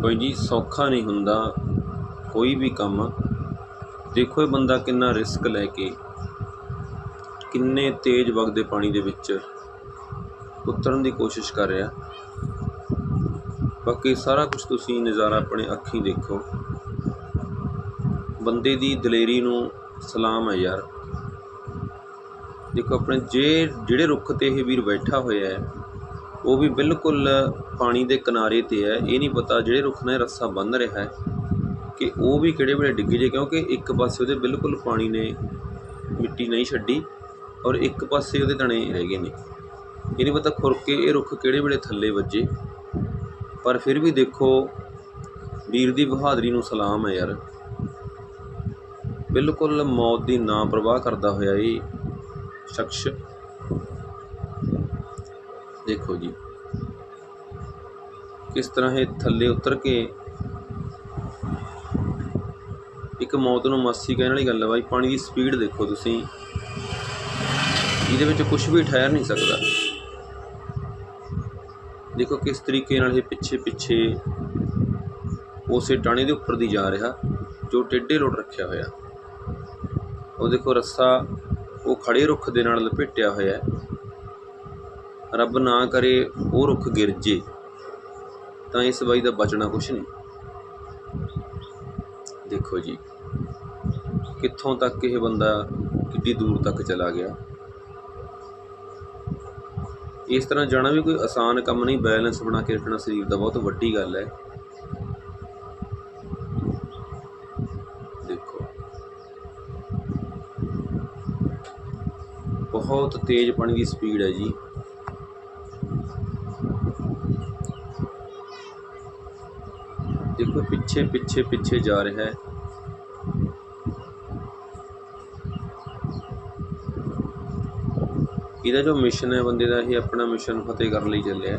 ਬਾਈ ਜੀ ਸੌਖਾ ਨਹੀਂ ਹੁੰਦਾ ਕੋਈ ਵੀ ਕੰਮ। ਦੇਖੋ ਇਹ ਬੰਦਾ ਕਿੰਨਾ ਰਿਸਕ ਲੈ ਕੇ, ਕਿੰਨੇ ਤੇਜ਼ ਵਗਦੇ ਪਾਣੀ ਦੇ ਵਿੱਚ ਉਤਰਨ ਦੀ ਕੋਸ਼ਿਸ਼ ਕਰ ਰਿਹਾ। ਬਾਕੀ ਸਾਰਾ ਕੁਝ ਤੁਸੀਂ ਨਜ਼ਾਰਾ ਆਪਣੇ ਅੱਖੀਂ ਦੇਖੋ। ਬੰਦੇ ਦੀ ਦਲੇਰੀ ਨੂੰ ਸਲਾਮ ਹੈ ਯਾਰ। ਦੇਖੋ ਆਪਣੇ ਜੇ, ਜਿਹੜੇ ਰੁੱਖ ਤੇ ਇਹ ਵੀਰ ਬੈਠਾ ਹੋਇਆ ਹੈ ਉਹ ਵੀ ਬਿਲਕੁਲ ਪਾਣੀ ਦੇ ਕਿਨਾਰੇ ਤੇ ਹੈ। ਇਹ ਨਹੀਂ ਪਤਾ ਜਿਹੜੇ ਰੁੱਖ ਨਾਲ ਰੱਸਾ ਬੰਨ੍ਹ ਰਿਹਾ ਹੈ ਕਿ ਉਹ ਵੀ ਕਿਹੜੇ ਵੇਲੇ ਡਿੱਗ ਜੇ, ਕਿਉਂਕਿ ਇੱਕ ਪਾਸੇ ਉਹਦੇ ਬਿਲਕੁਲ ਪਾਣੀ ਨੇ ਮਿੱਟੀ ਨਹੀਂ ਛੱਡੀ ਔਰ ਇੱਕ ਪਾਸੇ ਉਹਦੇ ਤਣੇ ਰਹਿ ਗਏ ਨੇ। ਇਹ ਨਹੀਂ ਪਤਾ ਖੁਰ ਕੇ ਇਹ ਰੁੱਖ ਕਿਹੜੇ ਵੇਲੇ ਥੱਲੇ ਵੱਜੇ। ਪਰ ਫਿਰ ਵੀ ਦੇਖੋ, ਵੀਰ ਦੀ ਬਹਾਦਰੀ ਨੂੰ ਸਲਾਮ ਹੈ ਯਾਰ। ਬਿਲਕੁਲ ਮੌਤ ਦੀ ਨਾ ਪਰਵਾਹ ਕਰਦਾ ਹੋਇਆ ਇਹ ਸ਼ਖਸ। ਦੇਖੋ ਜੀ। ਕਿਸ ਤਰ੍ਹਾਂ ਇਹ ਥੱਲੇ ਉਤਰ ਕੇ ਇੱਕ ਮੌਤ ਨੂੰ ਮਾਸੀ ਕਹਿਣ ਵਾਲੀ ਗੱਲ ਹੈ ਬਾਈ, ਪਾਣੀ ਦੀ ਸਪੀਡ ਦੇਖੋ ਤੁਸੀਂ। ਇਹਦੇ ਵਿੱਚ ਕੁਝ ਵੀ ਠਹਿਰ ਨਹੀਂ ਸਕਦਾ। ਦੇਖੋ ਕਿਸ ਤਰੀਕੇ ਨਾਲ ਇਹ ਪਿੱਛੇ ਪਿੱਛੇ ਉਸੇ ਟਾਣੇ ਦੇ ਉੱਪਰ ਦੀ ਜਾ ਰਿਹਾ, ਜੋ ਟੇਢੇ ਲੋਟ ਰੱਖਿਆ ਹੋਇਆ। ਉਹ ਦੇਖੋ ਰੱਸਾ ਉਹ ਖੜੇ ਰੁੱਖ ਦੇ ਨਾਲ ਲਪੇਟਿਆ ਹੋਇਆ ਹੈ। ਰੱਬ ਨਾ ਕਰੇ, ਉਹ ਰੁੱਖ ਗਿਰ ਜੇ, ਤਾਂ ਇਸ ਬਾਈ ਦਾ ਬਚਣਾ ਕੁਛ ਨਹੀਂ। ਦੇਖੋ ਜੀ, ਕਿੱਥੋਂ ਤੱਕ ਇਹ ਬੰਦਾ ਕਿੱਡੀ ਦੂਰ ਤੱਕ ਚਲਾ ਗਿਆ? ਇਸ ਤਰ੍ਹਾਂ ਜਾਣਾ ਵੀ ਕੋਈ ਆਸਾਨ ਕੰਮ ਨਹੀਂ, ਬੈਲੈਂਸ ਬਣਾ ਕੇ ਰੱਖਣਾ ਸਰੀਰ ਦਾ ਬਹੁਤ ਵੱਡੀ ਗੱਲ ਹੈ। ਦੇਖੋ, ਬਹੁਤ ਤੇਜ਼ ਪਾਣੀ ਦੀ ਸਪੀਡ ਹੈ ਜੀ। ਦੇਖੋ ਪਿੱਛੇ ਪਿੱਛੇ ਪਿੱਛੇ ਜਾ ਰਿਹਾ ਹੈ। ਇਹਦਾ ਜੋ ਮਿਸ਼ਨ ਹੈ, ਬੰਦੇ ਦਾ ਇਹ ਆਪਣਾ ਮਿਸ਼ਨ ਫਤਿਹ ਕਰਨ ਲਈ ਚੱਲਿਆ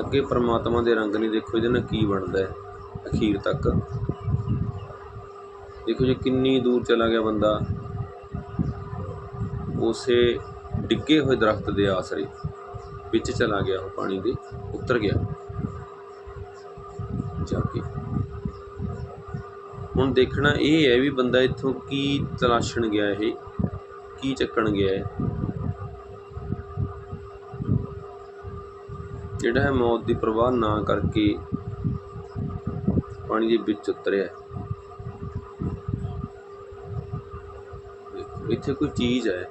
ਅੱਗੇ ਪ੍ਰਮਾਤਮਾ ਦੇ ਰੰਗ ਨਹੀਂ ਦੇਖੋ, ਇਹਦੇ ਨਾਲ ਕੀ ਬਣਦਾ ਹੈ, ਅਖੀਰ ਤੱਕ। ਦੇਖੋ ਜੀ, ਕਿੰਨੀ ਦੂਰ ਚਲਾ ਗਿਆ ਬੰਦਾ। ਉਸੇ ਡਿੱਗੇ ਹੋਏ ਦਰਖਤ ਦੇ ਆਸਰੇ। ਵਿੱਚ ਚਲਾ ਗਿਆ ਉਹ ਪਾਣੀ ਦੇ, ਉਤਰ ਗਿਆ। ਜਾ ਕੇ। ਹੁਣ ਦੇਖਣਾ ਇਹ ਹੈ ਵੀ ਬੰਦਾ ਇੱਥੋਂ ਕੀ ਤਲਾਸ਼ਣ ਗਿਆ ਇਹ, ਕੀ ਚੱਕਣ ਗਿਆ ਹੈ ਜਿਹੜਾ ਹੈ ਮੌਤ ਦੀ ਪਰਵਾਹ ਨਾ ਕਰਕੇ ਪਾਣੀ ਦੇ ਵਿੱਚ ਉਤਰਿਆ। ਇੱਥੇ ਕੋਈ ਚੀਜ਼ ਹੈ।